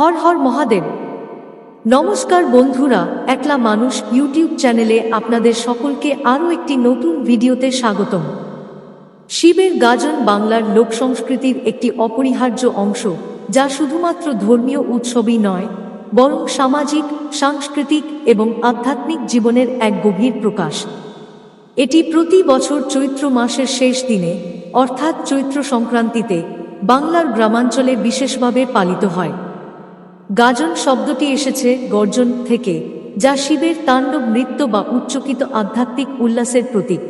হর হর মহাদেব। নমস্কার বন্ধুরা, একলা মানুষ ইউটিউব চ্যানেলে আপনাদের সকলকে আরও একটি নতুন ভিডিওতে স্বাগতম। শিবের গাজন বাংলার লোক সংস্কৃতির একটি অপরিহার্য অংশ, যা শুধুমাত্র ধর্মীয় উৎসবই নয়, বরং সামাজিক, সাংস্কৃতিক এবং আধ্যাত্মিক জীবনের এক গভীর প্রকাশ। এটি প্রতি বছর চৈত্র মাসের শেষ দিনে, অর্থাৎ চৈত্র সংক্রান্তিতে, বাংলার গ্রামাঞ্চলে বিশেষভাবে পালিত হয়। গাজন শব্দটি এসেছে গর্জন থেকে, যা শিবের তাণ্ডব নৃত্য বা উচ্চকিত আধ্যাত্মিক উল্লাসের প্রতীক।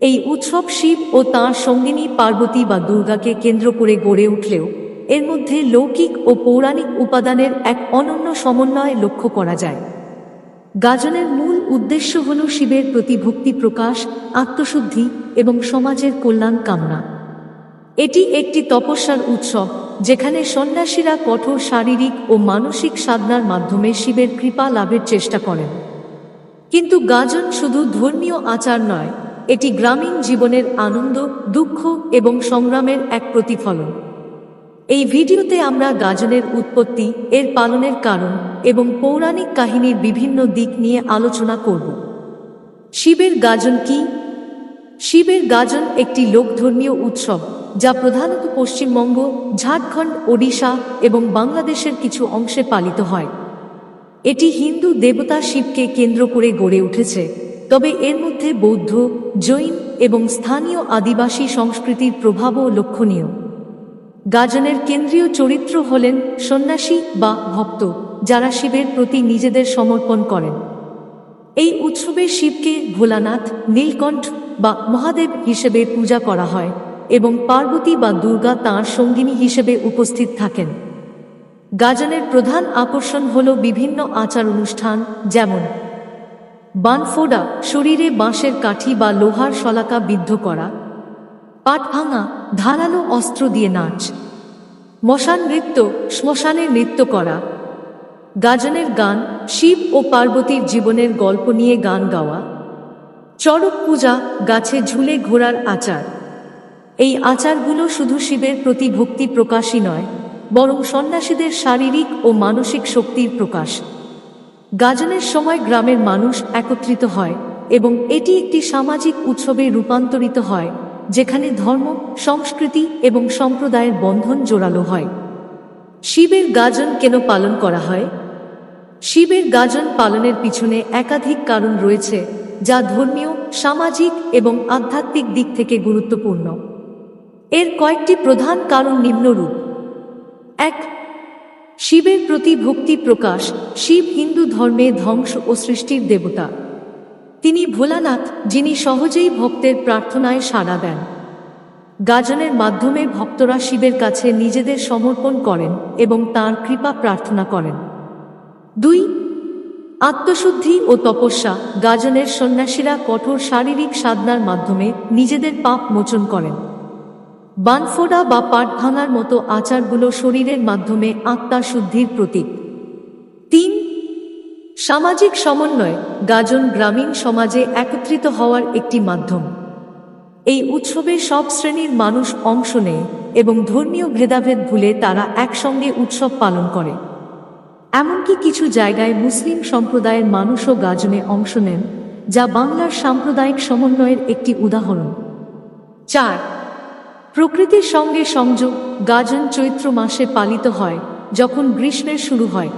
এই উৎসব শিব ও তাঁর সঙ্গিনী পার্বতী বা দুর্গাকে কেন্দ্র করে গড়ে উঠলেও, এর মধ্যে লৌকিক ও পৌরাণিক উপাদানের এক অনন্য সমন্বয় লক্ষ্য করা যায়। গাজনের মূল উদ্দেশ্য হল শিবের প্রতি ভক্তি প্রকাশ, আত্মশুদ্ধি এবং সমাজের কল্যাণ কামনা। এটি একটি তপস্যার উৎসব যেখানে সন্ন্যাসীরা কঠোর শারীরিক ও মানসিক সাধনার মাধ্যমে শিবের কৃপা লাভের চেষ্টা করেন। কিন্তু গাজন শুধু ধর্মীয় আচার নয়, এটি গ্রামীণ জীবনের আনন্দ, দুঃখ এবং সংগ্রামের এক প্রতিফলন। এই ভিডিওতে আমরা গাজনের উৎপত্তি, এর পালনের কারণ এবং পৌরাণিক কাহিনীর বিভিন্ন দিক নিয়ে আলোচনা করব। শিবের গাজন কি? শিবের গাজন একটি লোকধর্মীয় উৎসব। যা প্রধানত পশ্চিমবঙ্গ, ঝাড়খণ্ড, ওড়িশা এবং বাংলাদেশের কিছু অংশে পালিত হয়। এটি হিন্দু দেবতা শিবকে কেন্দ্র করে গড়ে উঠেছে। তবে এর মধ্যে বৌদ্ধ, জৈন এবং স্থানীয় আদিবাসী সংস্কৃতির প্রভাবও লক্ষণীয়। গাজনের কেন্দ্রীয় চরিত্র হলেন সন্ন্যাসী বা ভক্ত, যারা শিবের প্রতি নিজেদের সমর্পণ করেন। এই উৎসবে শিবকে ভোলানাথ, নীলকণ্ঠ বা মহাদেব হিসেবে পূজা করা হয়। এবং পার্বতী বা দুর্গা তাঁর সঙ্গিনী হিসেবে উপস্থিত থাকেন। গাজনের প্রধান আকর্ষণ হল বিভিন্ন আচার অনুষ্ঠান, যেমন বানফোড়া, শরীরে বাঁশের কাঠি বা লোহার শলাকা বিদ্ধ করা, পাট ভাঙা, ধারালো অস্ত্র দিয়ে নাচ মশান নৃত্য, শ্মশানে নৃত্য করা, গাজনের গান, শিব ও পার্বতীর জীবনের গল্প নিয়ে গান গাওয়া, চড়ক পূজা, গাছে ঝুলে ঘোরার আচার। এই আচারগুলো শুধু শিবের প্রতি ভক্তি প্রকাশই নয়, বরং সন্ন্যাসীদের শারীরিক ও মানসিক শক্তির প্রকাশ। গাজনের সময় গ্রামের মানুষ একত্রিত হয় এবং এটি একটি সামাজিক উৎসবে রূপান্তরিত হয়, যেখানে ধর্ম, সংস্কৃতি এবং সম্প্রদায়ের বন্ধন জোরালো হয়। শিবের গাজন কেন পালন করা হয়? শিবের গাজন পালনের পিছনে একাধিক কারণ রয়েছে, যা ধর্মীয়, সামাজিক এবং আধ্যাত্মিক দিক থেকে গুরুত্বপূর্ণ। এর কয়েকটি প্রধান কারণ নিম্নরূপ। এক, শিবের প্রতি ভক্তি প্রকাশ শিব হিন্দু ধর্মে ধ্বংস ও সৃষ্টির দেবতা। তিনি ভোলানাথ, যিনি সহজেই ভক্তের প্রার্থনায় সাড়া দেন। গাজনের মাধ্যমে ভক্তরা শিবের কাছে নিজেদের সমর্পণ করেন এবং তার কৃপা প্রার্থনা করেন। দুই, আত্মশুদ্ধি ও তপস্যা গাজনের সন্ন্যাসীরা কঠোর শারীরিক সাধনার মাধ্যমে নিজেদের পাপ মোচন করেন। বানফোড়া বা পাট ভাঙার মতো আচারগুলো শরীরের মাধ্যমে আত্মা শুদ্ধির প্রতীক। তিন, সামাজিক সমন্বয় গাজন গ্রামীণ সমাজে একত্রিত হওয়ার একটি মাধ্যম। এই উৎসবে সব শ্রেণির মানুষ অংশ নেয় এবং ধর্মীয় ভেদাভেদ ভুলে তারা একসঙ্গে উৎসব পালন করে। এমনকি কিছু জায়গায় মুসলিম সম্প্রদায়ের মানুষও গাজনে অংশ নেন, যা বাংলার সাম্প্রদায়িক সমন্বয়ের একটি উদাহরণ। চার প্রকৃতির সঙ্গে সংযোগ গাজন চৈত্র মাসে পালিত হয়, যখন গ্রীষ্মের শুরু হয়।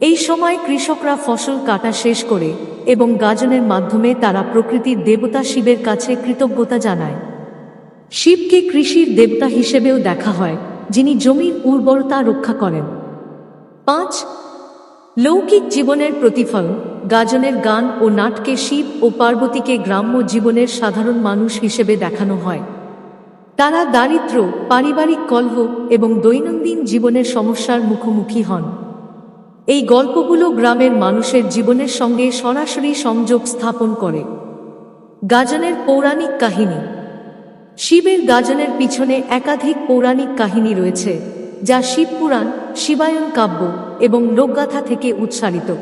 এই সময় কৃষকরা ফসল কাটা শেষ করে এবং গাজনের মাধ্যমে তারা প্রকৃতির দেবতা শিবের কাছে কৃতজ্ঞতা জানায়। শিবকে কৃষির দেবতা হিসেবেও দেখা হয়, যিনি জমির উর্বরতা রক্ষা করেন। পাঁচ, লৌকিক জীবনের প্রতিফলন গাজনের গান ও নাটকে শিব ও পার্বতীকে গ্রাম্য জীবনের সাধারণ মানুষ হিসেবে দেখানো হয়। তারা দারিদ্র, পারিবারিক কলহ এবং দৈনন্দিন জীবনের সমস্যার মুখোমুখি হন। এই গল্পগুলো গ্রামের মানুষের জীবনের সঙ্গে সরাসরি সংযোগ স্থাপন করে। গাজনের পৌরাণিক কাহিনী। শিবের গাজনের পিছনে একাধিক পৌরাণিক কাহিনী রয়েছে, যা শিবপুরাণ শিবায়ন কাব্য এবং লোকগাথা থেকে উৎসারিত।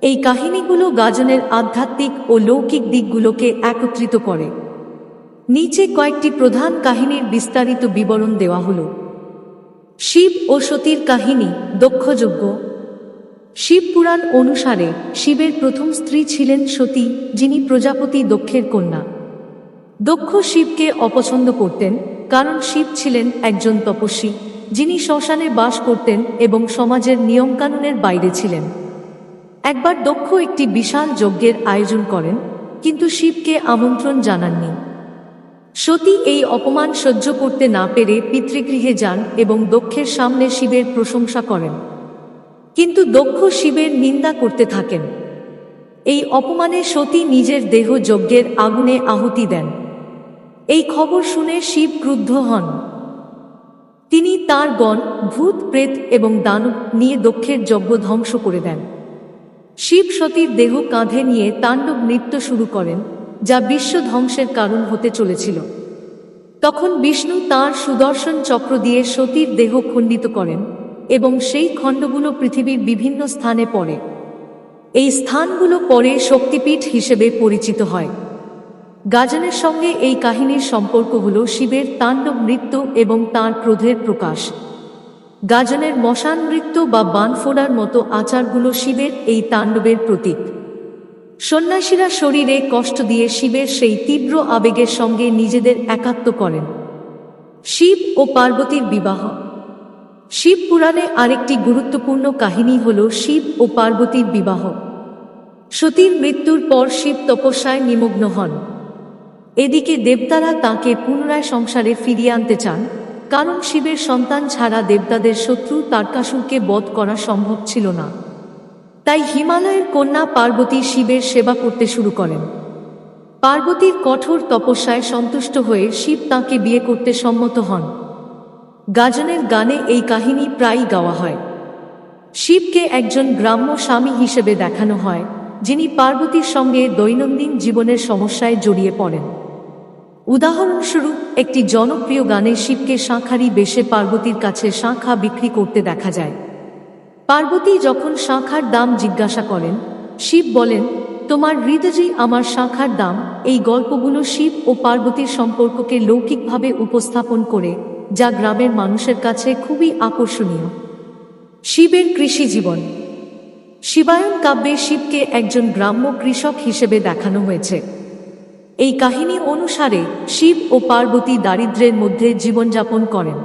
এই কাহিনীগুলো গাজনের আধ্যাত্মিক ও লৌকিক দিকগুলোকে একত্রিত করে। নিচে কয়েকটি প্রধান কাহিনীর বিস্তারিত বিবরণ দেওয়া হলো। শিব ও সতীর কাহিনী দক্ষযজ্ঞ। শিব পুরাণ অনুসারে শিবের প্রথম স্ত্রী ছিলেন সতী, যিনি প্রজাপতি দক্ষের কন্যা। দক্ষ শিবকে অপছন্দ করতেন, কারণ শিব ছিলেন একজন তপস্বী, যিনি শ্মশানে বাস করতেন এবং সমাজের নিয়মকানুনের বাইরে ছিলেন। একবার দক্ষ একটি বিশাল যজ্ঞের আয়োজন করেন, কিন্তু শিবকে আমন্ত্রণ জানাননি। সতী এই অপমান সহ্য করতে না পেরে পিতৃগৃহে যান এবং দক্ষের সামনে শিবের প্রশংসা করেন। কিন্তু দক্ষ শিবের নিন্দা করতে থাকেন। এই অপমানে সতী নিজের দেহ যজ্ঞের আগুনে আহুতি দেন। এই খবর শুনে শিব ক্রুদ্ধ হন। তিনি তার গণ, ভূত, প্রেত এবং দানব নিয়ে দক্ষের যজ্ঞ ধ্বংস করে দেন। শিব সতীর দেহ কাঁধে নিয়ে তাণ্ডব নৃত্য শুরু করেন যা বিশ্ব ধ্বংসের কারণ হতে চলেছিল। তখন বিষ্ণু তার সুদর্শন চক্র দিয়ে সতীর দেহ খণ্ডিত করেন এবং সেই খণ্ডগুলো পৃথিবীর বিভিন্ন স্থানে পড়ে। এই স্থানগুলো পরে শক্তিপীঠ হিসেবে পরিচিত হয়। গাজনের সঙ্গে এই কাহিনীর সম্পর্ক হল শিবের তাণ্ডব নৃত্য এবং তার ক্রোধের প্রকাশ। গাজনের মশান নৃত্য বা বান ফোড়ার মতো আচারগুলো শিবের এই তাণ্ডবের প্রতীক। সন্ন্যাসীরা শরীরে কষ্ট দিয়ে শিবের সেই তীব্র আবেগের সঙ্গে নিজেদের একাত্ম করেন। শিব ও পার্বতীর বিবাহ। শিব পুরাণে আরেকটি গুরুত্বপূর্ণ কাহিনী হল শিব ও পার্বতীর বিবাহ। সতীর মৃত্যুর পর শিব তপস্যায় নিমগ্ন হন। এদিকে দেবতারা তাকে পুনরায় সংসারে ফিরিয়ে আনতে চান, কারণ শিবের সন্তান ছাড়া দেবতাদের শত্রু তারকাসুরকে বধ করা সম্ভব ছিল না। তাই হিমালয়ের কন্যা পার্বতী শিবের সেবা করতে শুরু করেন। পার্বতীর কঠোর তপস্যায় সন্তুষ্ট হয়ে শিব তাকে বিয়ে করতে সম্মত হন। গাজনের গানে এই কাহিনী প্রায়ই গাওয়া হয়। শিবকে একজন গ্রাম্য স্বামী হিসেবে দেখানো হয়, যিনি পার্বতীর সঙ্গে দৈনন্দিন জীবনের সমস্যায় জড়িয়ে পড়েন। উদাহরণস্বরূপ, একটি জনপ্রিয় গানে শিবকে শাঁখারি বেশে পার্বতীর কাছে শাঁখা বিক্রি করতে দেখা যায়। পার্বতী যখন শাঁখার দাম জিজ্ঞাসা করেন, শিব বলেন, তোমার হৃদয়ই আমার শাঁখার দাম। এই গল্পগুলো শিব ও পার্বতীর সম্পর্ককে লৌকিকভাবে উপস্থাপন করে, যা গ্রামের মানুষের কাছে খুবই আকর্ষণীয়। শিবের কৃষি জীবন। শিবায়ন কাব্যে শিবকে একজন গ্রাম্য কৃষক হিসেবে দেখানো হয়েছে। এই কাহিনী অনুসারে শিব ও পার্বতী দারিদ্র্যের মধ্যে জীবনযাপন করেন।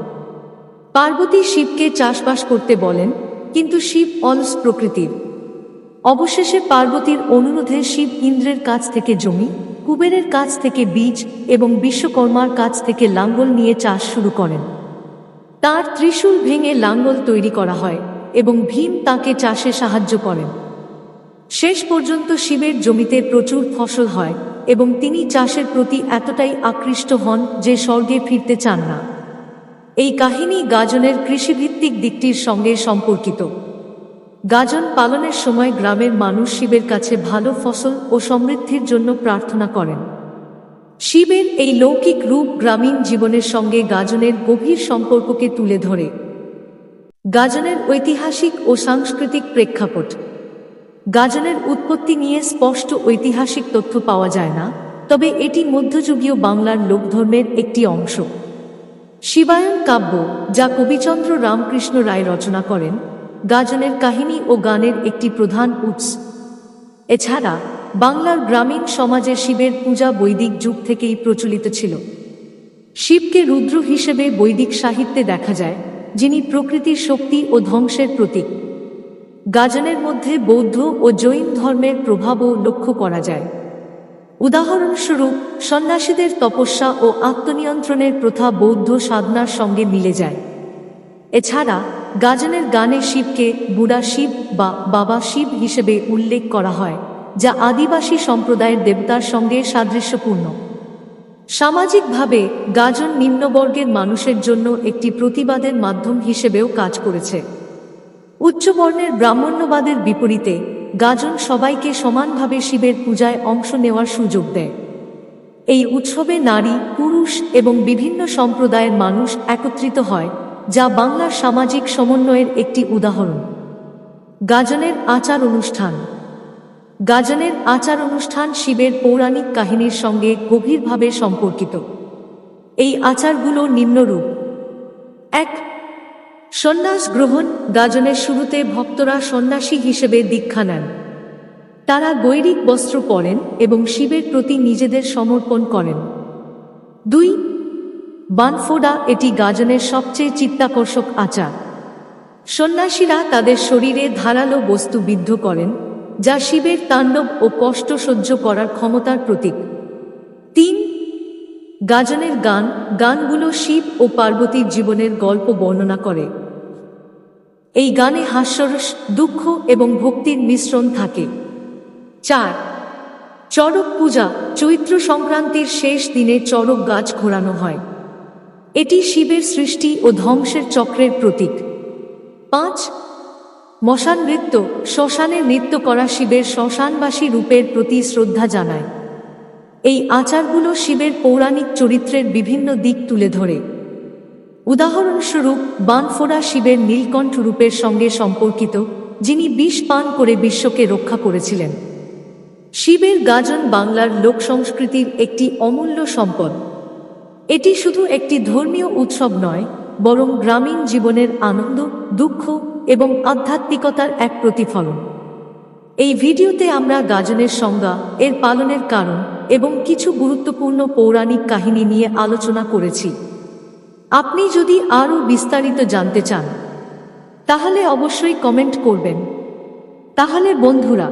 পার্বতী শিবকে চাষবাস করতে বলেন কিন্তু শিব অলস প্রকৃতির। অবশেষে পার্বতীর অনুরোধে শিব ইন্দ্রের কাছ থেকে জমি, কুবেরের কাছ থেকে বীজ এবং বিশ্বকর্মার কাছ থেকে লাঙ্গল নিয়ে চাষ শুরু করেন। তার ত্রিশূল ভেঙে লাঙ্গল তৈরি করা হয় এবং ভীম তাকে চাষে সাহায্য করেন। শেষ পর্যন্ত শিবের জমিতে প্রচুর ফসল হয় এবং তিনি চাষের প্রতি এতটাই আকৃষ্ট হন যে স্বর্গে ফিরতে চান না। এই কাহিনী গাজনের কৃষিভিত্তিক দিকটির সঙ্গে সম্পর্কিত। গাজন পালনের সময় গ্রামের মানুষ শিবের কাছে ভালো ফসল ও সমৃদ্ধির জন্য প্রার্থনা করেন। শিবের এই লৌকিক রূপ গ্রামীণ জীবনের সঙ্গে গাজনের গভীর সম্পর্ককে তুলে ধরে। গাজনের ঐতিহাসিক ও সাংস্কৃতিক প্রেক্ষাপট। গাজনের উৎপত্তি নিয়ে স্পষ্ট ঐতিহাসিক তথ্য পাওয়া যায় না, তবে এটি মধ্যযুগীয় বাংলার লোকধর্মের একটি অংশ। শিবায়ন কাব্য যা কবিচন্দ্র রামকৃষ্ণ রায় রচনা করেন, গাজনের কাহিনী ও গানের একটি প্রধান উৎস। এছাড়া বাংলার গ্রামীণ সমাজে শিবের পূজা বৈদিক যুগ থেকেই প্রচলিত ছিল। শিবকে রুদ্র হিসেবে বৈদিক সাহিত্যে দেখা যায়, যিনি প্রকৃতির শক্তি ও ধ্বংসের প্রতীক। গাজনের মধ্যে বৌদ্ধ ও জৈন ধর্মের প্রভাবও লক্ষ্য করা যায়। উদাহরণস্বরূপ, সন্ন্যাসীদের তপস্যা ও আত্মনিয়ন্ত্রণের প্রথা বৌদ্ধ সাধনার সঙ্গে মিলে যায়। এছাড়া, গাজনের গানে শিবকে বুড়া শিব বা বাবা শিব হিসেবে উল্লেখ করা হয়, যা আদিবাসী সম্প্রদায়ের দেবতার সঙ্গে সাদৃশ্যপূর্ণ। সামাজিকভাবে, গাজন নিম্নবর্গের মানুষের জন্য একটি প্রতিবাদের মাধ্যম হিসেবেও কাজ করেছে। উচ্চবর্ণের ব্রাহ্মণ্যবাদের বিপরীতে গাজন সবাইকে সমানভাবে শিবের পূজায় অংশ নেওয়ার সুযোগ দেয়। এই উৎসবে নারী, পুরুষ এবং বিভিন্ন সম্প্রদায়ের মানুষ একত্রিত হয়, যা বাংলার সামাজিক সমন্বয়ের একটি উদাহরণ। গাজনের আচার অনুষ্ঠান। গাজনের আচার অনুষ্ঠান শিবের পৌরাণিক কাহিনীর সঙ্গে গভীরভাবে সম্পর্কিত। এই আচারগুলো নিম্নরূপ। এক সন্ন্যাস গ্রহণ গাজনের শুরুতে ভক্তরা সন্ন্যাসী হিসেবে দীক্ষা নেন। তারা গৈরিক বস্ত্র পরেন এবং শিবের প্রতি নিজেদের সমর্পণ করেন। দুই, বানফোড়া এটি গাজনের সবচেয়ে চিত্তাকর্ষক আচার। সন্ন্যাসীরা তাদের শরীরে ধারালো বস্তু বিদ্ধ করেন, যা শিবের তাণ্ডব ও কষ্ট সহ্য করার ক্ষমতার প্রতীক। তিন, গাজনের গান, গানগুলো শিব ও পার্বতীর জীবনের গল্প বর্ণনা করে। এই গানে হাস্যরস দুঃখ এবং ভক্তির মিশ্রণ থাকে। চার, চড়ক পূজা, চৈত্র সংক্রান্তির শেষ দিনে চড়ক গাছ ঘোরানো হয়। এটি শিবের সৃষ্টি ও ধ্বংসের চক্রের প্রতীক। পাঁচ, মশান নৃত্য, শ্মশানে নৃত্য করা শিবের শ্মশানবাসী রূপের প্রতি শ্রদ্ধা জানায়। এই আচারগুলো শিবের পৌরাণিক চরিত্রের বিভিন্ন দিক তুলে ধরে। উদাহরণস্বরূপ, বানফোড়া শিবের নীলকণ্ঠ রূপের সঙ্গে সম্পর্কিত, যিনি বিষ পান করে বিশ্বকে রক্ষা করেছিলেন। শিবের গাজন বাংলার লোক সংস্কৃতির একটি অমূল্য সম্পদ। এটি শুধু একটি ধর্মীয় উৎসব নয়, বরং গ্রামীণ জীবনের আনন্দ, দুঃখ এবং আধ্যাত্মিকতার এক প্রতিফলন। এই ভিডিওতে আমরা গাজনের সংজ্ঞা, এর পালনের কারণ এবং কিছু গুরুত্বপূর্ণ পৌরাণিক কাহিনী নিয়ে আলোচনা করেছি। আপনি যদি আরও বিস্তারিত জানতে চান, তাহলে অবশ্যই কমেন্ট করবেন। তাহলে বন্ধুরা,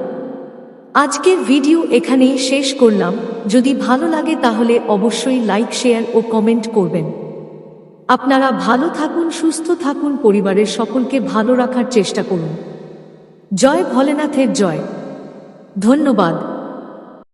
আজকের ভিডিও এখানেই শেষ করলাম। যদি ভালো লাগে তাহলে অবশ্যই লাইক, শেয়ার ও কমেন্ট করবেন। আপনারা ভালো থাকুন, সুস্থ থাকুন, পরিবারের সকলকে ভালো রাখার চেষ্টা করুন। জয় ভোলেনাথের জয়। ধন্যবাদ।